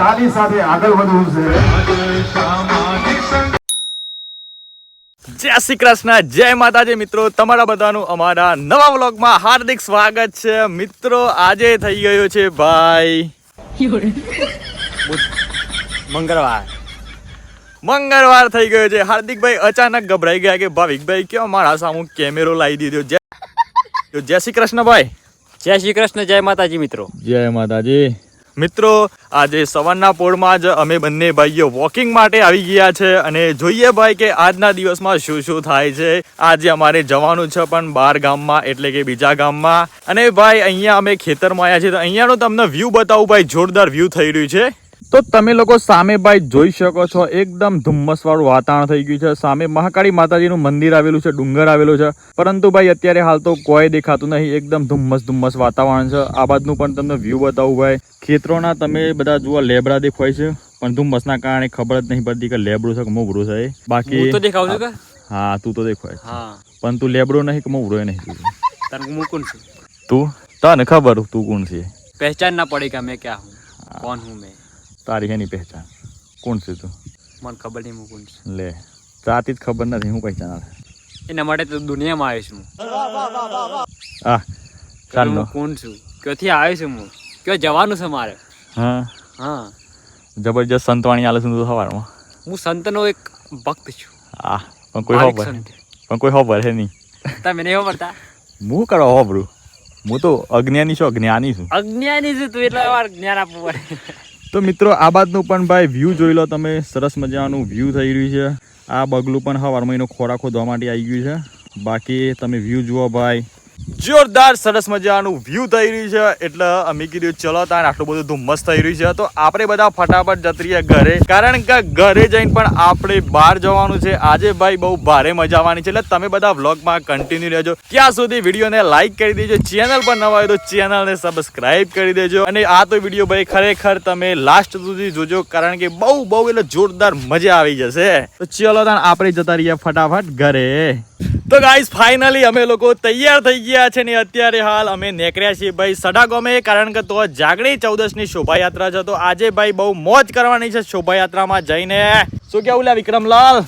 તાલી સાથે આગળ વધવું છે. જય શ્રી કૃષ્ણ જય માતાજી મિત્રો. તમારા બધાનું અમારા નવા વ્લોગમાં હાર્દિક સ્વાગત છે. મિત્રો આજે થઈ ગયો છે ભાઈ મંગળવાર. મંગળવાર થઈ ગયો છે. હાર્દિકભાઈ અચાનક ગભરાઈ ગયા કે ભાવિકભાઈ કયો મારા સામુ કેમેરો લાવી દીધો? જય જય શ્રી કૃષ્ણ ભાઈ. જય શ્રી કૃષ્ણ જય માતાજી મિત્રો. જય માતાજી. મિત્રો, આજે સવારના પોળમાં જ અમે બંને ભાઈઓ વોકિંગ માટે આવી ગયા છે અને જોઈએ ભાઈ કે આજના દિવસમાં શું શું થાય છે. આજે અમારે જવાનું છે પણ બાર ગામમાં એટલે કે બીજા ગામમાં. અને ભાઈ, અહીંયા અમે ખેતરમાં આવ્યા છીએ તો અહીંયાનો તમને વ્યૂ બતાવું ભાઈ, જોરદાર વ્યૂ થઈ રહ્યું છે. તો તમે લોકો સામે ભાઈ જોઈ શકો છો એકદમ ધુમ્મસ વાળું વાતાવરણ થઈ ગયું છે. સામે મહાકાળી માતાજીનું મંદિર આવેલું છે ડુંગર આવેલું છે. પરંતુ ભાઈ અત્યારે હાલ તો કોઈ દેખાતું નહીં એકદમ ધુમ્મસ ધુમ્મસ વાતાવરણ છે. આ બાજુનું પણ તમને વ્યૂ બતાવું ભાઈ. ખેતરોના તમે બધા જુઓ લેબડા દેખાય છે. પણ ધુમ્મસના કારણે ખબર જ નહીં પડતી કે લેબડું છે કે મોબડું છે બાકી હા તું તો દેખવાય હા. પણ તું લેબડું નહીં કે મોબડો નહીં તારું હું તું? તને ખબર તું કોણ છે? પહેચાન ના પડી કે મેં ક્યાં હું. કોણ હું મેં? તારી એની પહેચાન. કોણ છે તું? મને ખબર નહીં હું કોણ છું. લે જાતી જ ખબર નથી હું પહેચાન એના માટે તો દુનિયામાં આવ્યો છું હું આ ચાલ હું કોણ છું? ક્યાંથી આવ્યો છું હું? ક્યાં જવાનું છે મારે? હા? હા. જબરજસ્ત સંતવાણી આલે છું તું સવારમાં. હું સંતનો એક ભક્ત છું. આ પણ કોઈ ખબર પણ કોઈ ખબર હે નહીં. તમે નહીં ખબરતા હું કરો હોબરું? હું તો અજ્ઞાની છું અજ્ઞાની છું. અજ્ઞાની છું તું એટલે વાર જ્ઞાન આપવું પડે. તો મિત્રો, આ બાજુનું પણ ભાઈ વ્યૂ જોઈ લો તમે. સરસ મજાનું વ્યૂ થઈ રહ્યું છે. આ બગલું પણ હવારમાં એનો ખોરાક ખોદવા માટે આવી ગયું છે. બાકી તમે વ્યૂ જુઓ ભાઈ. જોરદાર, સરસ મજાનું વ્યૂ થઈ રહ્યું છે. એટલે અમે કીધું, ચલો તાન આટલું બધું ધુમ્મસ થઈ રહ્યું છે. તો આપણે બધા ફટાફટ જતી રહીએ ઘરે. કારણ કે ઘરે જઈને પણ આપણે બહાર જવાનું છે. આજે ભાઈ બહુ ભારે મજા આવવાની છે. એટલે તમે બધા વ્લોગમાં કન્ટિન્યુ રહેજો. ત્યાં સુધી વિડીયોને લાઇક કરી દેજો. ચેનલ પર નવા હોય તો ચેનલને સબસ્ક્રાઇબ કરી દેજો. અને આ તો વીડિયો ભાઈ ખરેખર તમે લાસ્ટ સુધી જોજો. કારણ કે બહુ બહુ એટલે જોરદાર મજા આવી જશે. તો ચલો તાન આપણે જતા રહીએ ફટાફટ ઘરે. તો ગાઈસ ફાઇનલી અમે લોકો તૈયાર થઈ ગયા છે ને અત્યારે હાલ અમે નીકળ્યા છીએ ભાઈ સડા ગમે કારણ કે તો જાગણી ચૌદસની શોભાયાત્રા છે. તો આજે ભાઈ બહુ મોજ કરવાની છે શોભાયાત્રામાં જઈને. શું કેવું લે વિક્રમલાલ?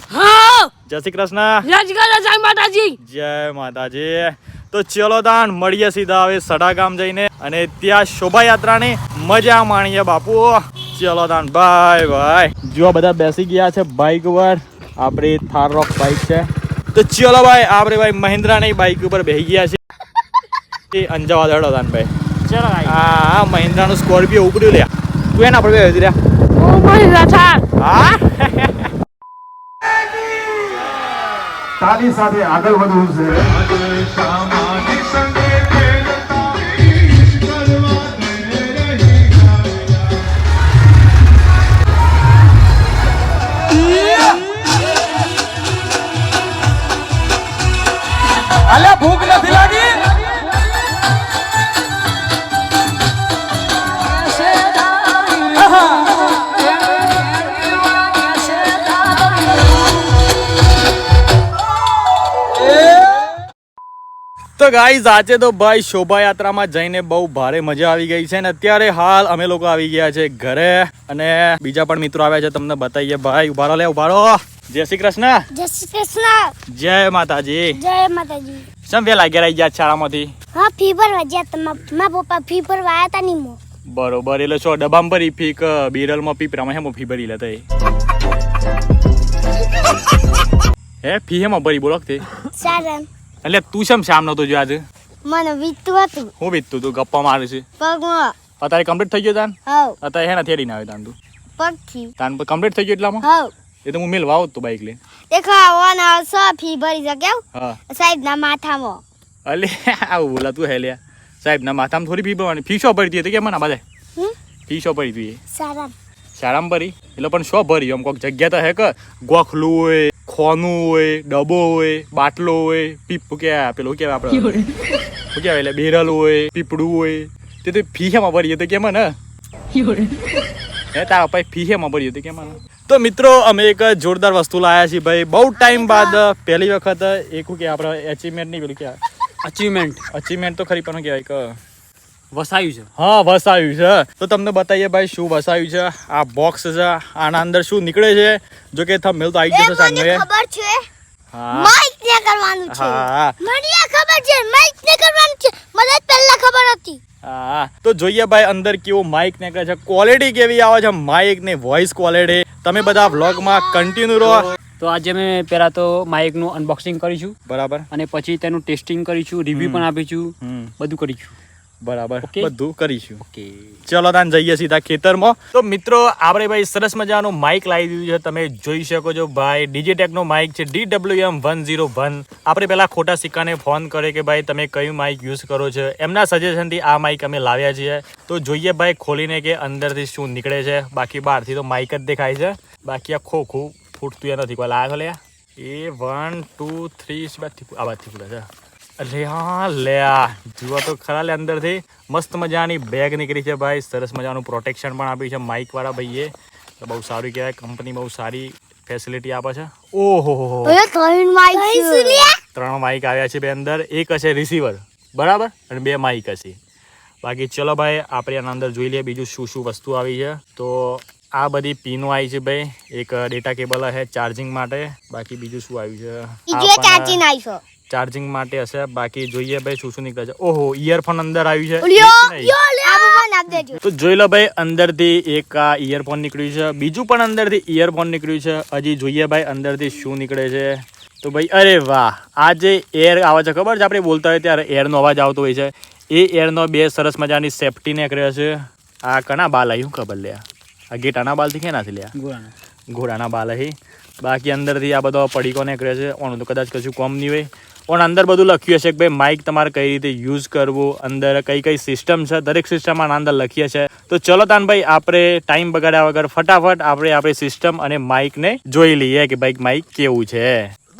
જય શ્રી કૃષ્ણ. જય માતાજી. જય માતાજી. તો ચલો દાન મળીએ સીધા હવે સડા ગામ જઈને. અને ત્યાં શોભાયાત્રાની મજા માણીએ બાપુ. ચલો દાન બાય બાય જો બધા બેસી ગયા છે બાઇક ઉપર આપણી થાર રોક બાઇક છે. તો ચલો ભાઈ આપણે ભાઈ મહિન્દ્રાની બાઇક ઉપર બેસી ગયા છે એ અંજાવા દડો દાન ભાઈ. ચલો ભાઈ. હા હા મહિન્દ્રાનું સ્કોર્પિયો ઉપડ્યું લ્યા. તું એના પર બેસી રહ્યા ઓ માય રાઠા હા? સાથે આગળ વધવું છે. ભૂખ નથી લાગી? તો ગાઈઝ આજે તો ભાઈ શોભાયાત્રામાં જઈને બહુ ભારે મજા આવી ગઈ છે ને અત્યારે હાલ અમે લોકો આવી ગયા છે ઘરે અને બીજા પણ મિત્રો આવ્યા છે તમને બતાવીએ. ભાઈ ઉભારો લે ઉભારો જય શ્રી કૃષ્ણ. જય શ્રી કૃષ્ણ. જય માતાજી. જય માતાજી. સમ વેલા ઘેર આવી ગયા શાળામાંથી? હા ફી ભરવા જ્યાં તમા મા પપ્પા ફી ભરવા આવ્યા તા ની મો બરોબર એટલે છો ડબામ ભરી ફી કે બીરલમાં પીપરામાં હેમો ફી ભરી લેતા એ હે ફી હેમો ભરી બોલો તે? સારન એટલે તું શેમ શામ નતો જો આજે? મને વીતું હતું. હું વીતતું તું ગપ્પા મારે છે. પગમાં. અત્યારે કમ્પ્લીટ થઈ ગયો તાન? હા અત્યારે હે થેડી ના આવે તાન તું. પગથી. તાન કમ્પ્લીટ થઈ ગયો એટલામાં? હવ. એ તો હું મેલ વાવ તો બાઈક લઈને. દેખો આવવાના સ ફી ભરી શકે હા. સાહેબ ના માથામાં. અલે આવું બોલા તું હેલ્યા સાહેબ ના માથામાં થોડી ફી ભરવાની. ફી શો ભરી હતી તો કે મને બધા ફી શો ભરી હતી સારા સારામ. ભરી? એટલે પણ શો ભરી? આમ કોઈક જગ્યા તો હે કે ગોખલું હોય ખોનું હોય ડબો હોય બાટલો હોય પીપ કે પેલું કેવાય આપણે? શું કહેવાય એટલે? બેરલ હોય પીપડું હોય. તે તો ફી હેમાં ભરીએ તો કેમ ને હે તારા પછી ફી હેમાં ભરીએ તો કેમ તો મિત્રો અમે એક જોરદાર વસ્તુ લાયા છીએ ભાઈ. બહુ ટાઈમ બાદ પહેલી વખત એકું કે આપણે એચિવમેન્ટ નહીં પેલું કે અચીવમેન્ટ અચીવમેન્ટ તો ખરી પણ કહેવાય કે વસાયું છે. હા વસાવ્યું છે. તો તમને બતાવીએ ભાઈ શું વસાયું છે આ બોક્સ છે આના અંદર શું નીકળે છે? જો કે થંબનેલ તો આવી જશે સામે. ખબર છે. હા. માઈક ને કરવાનું છે. હા મને ખબર છે માઈક ને કરવાનું છે. મને પહેલા ખબર હતી. હા. તો જોઈએ ભાઈ અંદર કેવો માઇક નીકળે છે ક્વોલિટી કેવી આવે છે? માઇક ને વોઇસ ક્વોલિટી તમે બધા વ્લોગમાં કન્ટિન્યુ રહો. તો આજે મેં પહેલા તો માઇકનું અનબોક્સિંગ કરીશું બરાબર. અને પછી તેનું ટેસ્ટિંગ કરીશું રિવ્યુ પણ આપીશું બધું કરીશું. બરાબર. બધું કરીશું. ઓકે. ચલો તાન જઈએ સીધા ખેતરમાં. તો મિત્રો આપણે ભાઈ સરસ મજાનું માઇક લાવી દીધું છે. તમે જોઈ શકો છો ભાઈ ડીજીટેકનો માઇક છે D W M one zero one આપણે પહેલા ખોટા સિક્કાને ફોન કરે કે ભાઈ તમે કયું માઇક યુઝ કરો છો? એમના સજેશનથી આ માઇક અમે લાવ્યા છીએ. તો જોઈએ ભાઈ ખોલીને કે અંદરથી શું નીકળે છે. બાકી બહારથી તો માઇક જ દેખાય છે. બાકી આ ખોખું ફૂટતું એ નથી. કોઈ લાગે લે એ વન ટુ થ્રી આ બાદથી ફૂટે છે. અરે હા લે આ. જુઓ તો ખરા લે અંદરથી. મસ્ત મજાની બેગ નીકળી છે ભાઈ. સરસ મજાનું પ્રોટેક્શન પણ આપ્યું છે માઇકવાળા ભાઈએ. તો બહુ સારું કહેવાય. કંપની બહુ સારી ફેસિલિટી આપે છે. ઓહો હો હો. ત્રણ માઇક ત્રણ માઇક આવ્યા છે બે અંદર. એક હશે રિસીવર બરાબર? અને બે માઇક હશે. બાકી ચલો ભાઈ આપણે આના અંદર જોઈ લઈએ બીજું શું શું વસ્તુ આવી છે. તો આ બધી પીનો આવી છે ભાઈ. એક ડેટા કેબલ છે ચાર્જિંગ માટે. બાકી બીજું શું આવ્યું છે. ચાર્જિંગ માટે હશે. બાકી જોઈએ ભાઈ શું શું નીકળે છે. ઓહો ઇયરફોન અંદર આવ્યું છે. ઓલિયો એક નહીં. યો લે આ પણ નાખ દેજો. તો જોઈ લો ભાઈ અંદરથી એક આ ઇયરફોન નીકળ્યું છે. બીજું પણ અંદરથી ઇયરફોન નીકળ્યું છે. હજી જોઈએ ભાઈ અંદરથી શું નીકળે છે. તો ભાઈ અરે વાહ આ જે એર આવે છે ખબર છે આપણે બોલતા હોય ત્યારે એરનો અવાજ આવતો હોય છે. એ એરનો બે સરસ મજાની સેફટી કર્યો છે. આ કના બાલ આવ્યું ખબર લે આ ગેટાના બાલથી કેનાથી લ્યા? ઘોડાના બાલ અહીં બાકી અંદરથી આ બધો પડીકો નીકળે છે. ઓનું તો કદાચ કશું કોમ નહીં હોય. પણ અંદર બધું લખ્યું હશે કે ભાઈ માઇક તમારે કઈ રીતે યુઝ કરવું, અંદર કઈ કઈ સિસ્ટમ છે, દરેક સિસ્ટમ આના અંદર લખીએ છે તો ચલો તાન ભાઈ, આપણે ટાઈમ બગાડ્યા વગર ફટાફટ આપણે આપણી સિસ્ટમ અને માઇકને જોઈ લઈએ કે ભાઈ માઇક કેવું છે.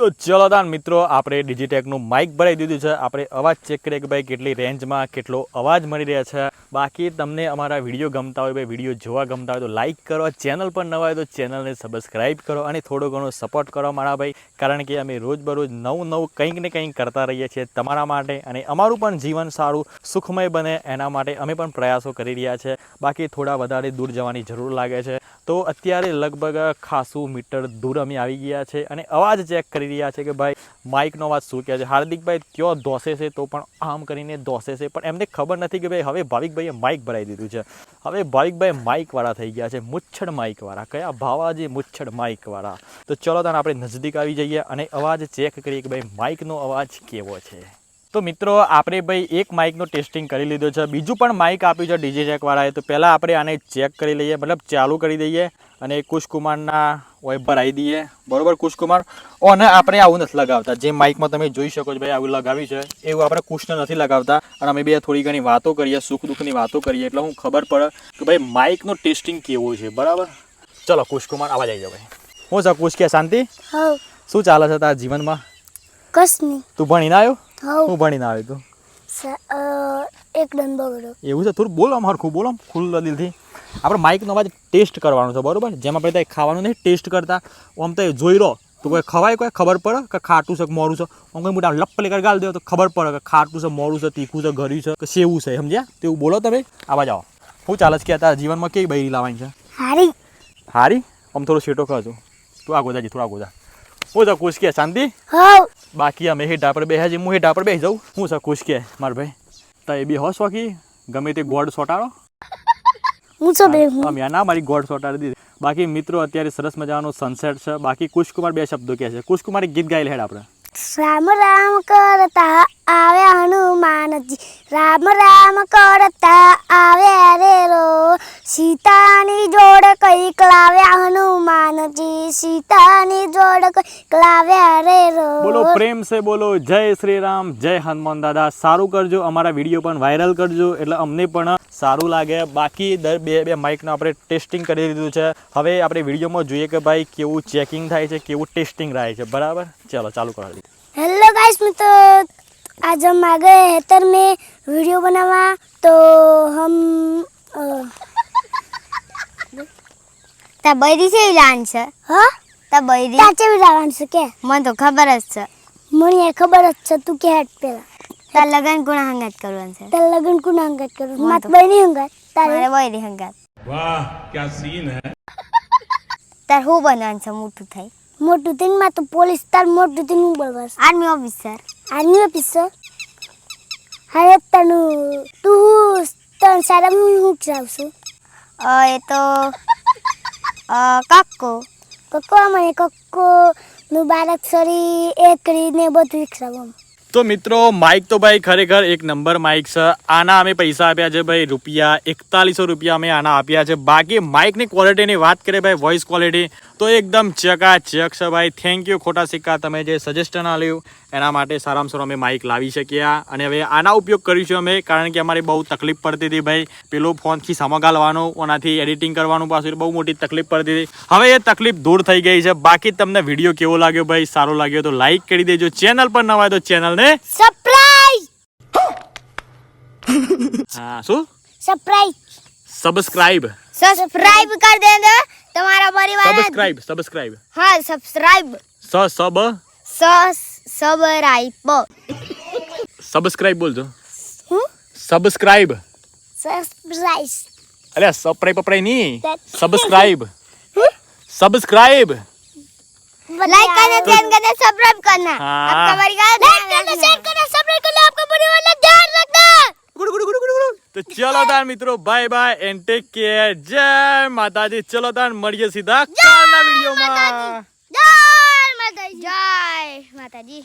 તો ચલો તાન મિત્રો, આપણે ડિજિટેકનું માઇક ભરાઈ દીધું છે. આપણે અવાજ ચેક કરીએ કે ભાઈ કેટલી રેન્જમાં કેટલો અવાજ મળી રહ્યા છે. બાકી તમને અમારા વીડિયો ગમતા હોય, ભાઈ વીડિયો જોવા ગમતા હોય તો લાઇક કરો. ચેનલ પર નવા હોય તો ચેનલને સબસ્ક્રાઇબ કરો અને થોડો ઘણો સપોર્ટ કરો મારા ભાઈ. કારણ કે અમે રોજબરોજ નવું નવું કંઈક ને કંઈક કરતા રહીએ છીએ તમારા માટે અને અમારું પણ જીવન સારું, સુખમય બને. એના માટે અમે પણ પ્રયાસો કરી રહ્યા છે. બાકી થોડા વધારે દૂર જવાની જરૂર લાગે છે. તો અત્યારે લગભગ ખાસું મીટર દૂર અમે આવી ગયા છે અને અવાજ ચેક કરી રહ્યા છે કે ભાઈ માઇકનો અવાજ શું કહે છે? હાર્દિકભાઈ કયો ધોસે છે તો પણ આમ કરીને ધોસે છે. પણ એમને ખબર નથી કે ભાઈ હવે ભાવિકભાઈએ માઇક ભરાઈ દીધું છે. હવે ભાવિકભાઈ માઇકવાળા થઈ ગયા છે, મુચ્છડ માઇકવાળા કયા ભાવાજી મુચ્છડ માઇકવાળા તો ચલો તાને આપણે નજદીક આવી જઈએ અને અવાજ ચેક કરીએ કે ભાઈ માઇકનો અવાજ કેવો છે? તો મિત્રો આપણે ભાઈ એક માઇકનો ટેસ્ટિંગ કરી લીધો છે. બીજું પણ માઇક આપ્યું છે ડીજે ચેકવાળાએ તો પહેલાં આપણે આને ચેક કરી લઈએ મતલબ ચાલુ કરી દઈએ અને કુશકુમારના હોય ભરાઈ દઈએ. બરોબર કુશકુમાર? અને આપણે આવું નથી લગાવતા. જે માઇકમાં તમે જોઈ શકો છો ભાઈ આવું લગાવ્યું છે. એવું આપણે કુશને નથી લગાવતા. અને અમે બે થોડી ઘણી વાતો કરીએ સુખ દુઃખની વાતો કરીએ એટલે હું ખબર પડે કે ભાઈ માઇકનો ટેસ્ટિંગ કેવું છે. બરાબર? ચલો કુશકુમાર આવા જાય ભાઈ. હું છે કુશ કે શાંતિ? શું ચાલે છે તારા જીવનમાં? કશ નહીં. તું ભણીને આવ્યો? હું ભણીને આવ્યો તું? સ- એક દન બગડ્યો એવું છે? થોડું બોલો આમ હરખું બોલો ખુલ્લા દિલથી. આપણે માઇકનો અવાજ ટેસ્ટ કરવાનો છે બરોબર? જેમ આપણે ત્યાં ખાવાનું નહીં ટેસ્ટ કરતા. આમ તો જોઈ રહો તો કોઈ ખવાય કોઈ? ખબર પડે કે ખાટું છે કે મોરું છે? આમ કોઈ મોટા લપ લેકર ગાલ દો તો ખબર પડે કે ખાટું છે મોરું છે તીખું છે ગળ્યું છે કે સેવું છે સમજ્યા? તેવું બોલો તમે. આવા જાઓ. હું ચાલે છે કે તારા જીવનમાં કેવી બૈરી લાવવાની છે? હારી. હારી? આમ થોડો શેટો ખાજો. તું આ ગોદાજી થોડા ગોદા. હું તો કુશ કે શાંતિ? બાકી અમે હેઠ પર બેહ્યા છીએ હું હેઠા પર બેસી જાઉં. હું તો કુશ કે માર ભાઈ. તો એ બી હોશ વાકી ગમે તે ગોડ સોટાડો. હું તો બે હું અમે ના મારી ગોડ સોટાડી દીધી. બાકી મિત્રો અત્યારે સરસ મજાનો સનસેટ છે. બાકી કુશકુમાર બે શબ્દો કહે છે. કુશકુમારે ગીત ગાયેલ હેડ આપણે. રામ રામ કરતા આવ્યા હનુમાનજી. રામ રામ કરતા આવ્યા રે રો. સીતાની જોડ કઈ લાવ્યા હનુમાનજી. સીતાની જોડ કઈ લાવ્યા રે રો. બોલો, પ્રેમ સે બોલો, જય શ્રી રામ, જય હનુમાન દાદા. સારું કરજો, અમારા વીડિયો પણ વાયરલ કરજો. એટલે અમને પણ સારું લાગે બાકી દર બે બે માઇકનું આપણે ટેસ્ટિંગ કરી દીધું છે હવે આપણે વિડીયોમાં જોઈએ કે ભાઈ કેવું ચેકિંગ થાય છે કેવું ટેસ્ટિંગ થાય છે બરાબર ચલો ચાલુ કરો हेलो गाइस मित्र आज हम आ गए हेतर में वीडियो बनावा तो हम अ, તા બૈરી છે લાન છે हाँ તા બૈરી તાચે વિલાવાનું છે કે મને તો ખબર જ છે મને ખબર જ છે તું કે હેડ પેલા તાર લગન કુણા હંગાત કરવાનું છે. તાર લગન કુણા હંગાત કરવાનું માત બઈ ની હંગાત. તારે? બઈ ની હંગાત. વાહ ક્યા સીન હે? તાર હું બનવાનું છે મોટું થઈ મોટું થઈને માં તો પોલીસ તાર મોટું થઈને હું બનવાનું આર્મી ઓફિસર આર્મી ઓફિસર હવે તનું તું તન સારા હું હું ચાવશું એ તો કક્કો. કક્કો મને કક્કો નું મુબારક સરી એકરી ને બધું ખરાબ તો મિત્રો માઇક તો ભાઈ ખરેખર એક નંબર માઇક છે. આના અમે પૈસા આપ્યા છે ભાઈ, રૂપિયા એકતાલીસો રૂપિયા અમે આના આપ્યા છે. બાકી માઇકની ક્વોલિટીની વાત કરીએ ભાઈ વોઇસ ક્વોલિટી તો એકદમ ચકાચક છે ભાઈ. થેન્ક યુ ખોટા સિક્કા તમે જે સજેસ્ટન આપ્યું, એના માટે સારામાં સારું અમે માઇક લાવી શક્યા. અને હવે આના ઉપયોગ કરીશું અમે, કારણ કે અમારી બહુ તકલીફ પડતી હતી ભાઈ. પેલો ફોનથી સમગાલવાનો, ઓનાથી એડિટિંગ કરવાનું પાછું, બહુ મોટી તકલીફ પડતી હતી. હવે એ તકલીફ દૂર થઈ ગઈ છે. બાકી તમને વીડિયો કેવો લાગ્યો ભાઈ? સારો લાગ્યો તો લાઇક કરી દેજો. ચેનલ પર નવા તો ચેનલને સરપ્રાઈઝ હા શું? સરપ્રાઈઝ સબસ્ક્રાઇબ સબસ્ક્રાઇબ કર દેજો. તમારા પરિવાર સબસ્ક્રાઇબ સબસ્ક્રાઇબ હા સબસ્ક્રાઇબ સ સબ સબસ્ક્રાઇબ સબસ્ક્રાઇબ બોલજો. હું? સબસ્ક્રાઇબ સરપ્રાઈઝ અરે સપરાઈ પપરાઈ નહીં. સબસ્ક્રાઇબ સબસ્ક્રાઇબ लाइक करना ध्यान करना सब्सक्राइब करना हाँ। आपका परिवार लाइक करना शेयर करना सब्सक्राइब करना आपका परिवार का ध्यान रखना તો ચલો તાર મિત્રો bye bye and take care જય માતાજી ચલો તાર મળીએ સીધા કાલના વિડીયોમાં जय माता जय माता जी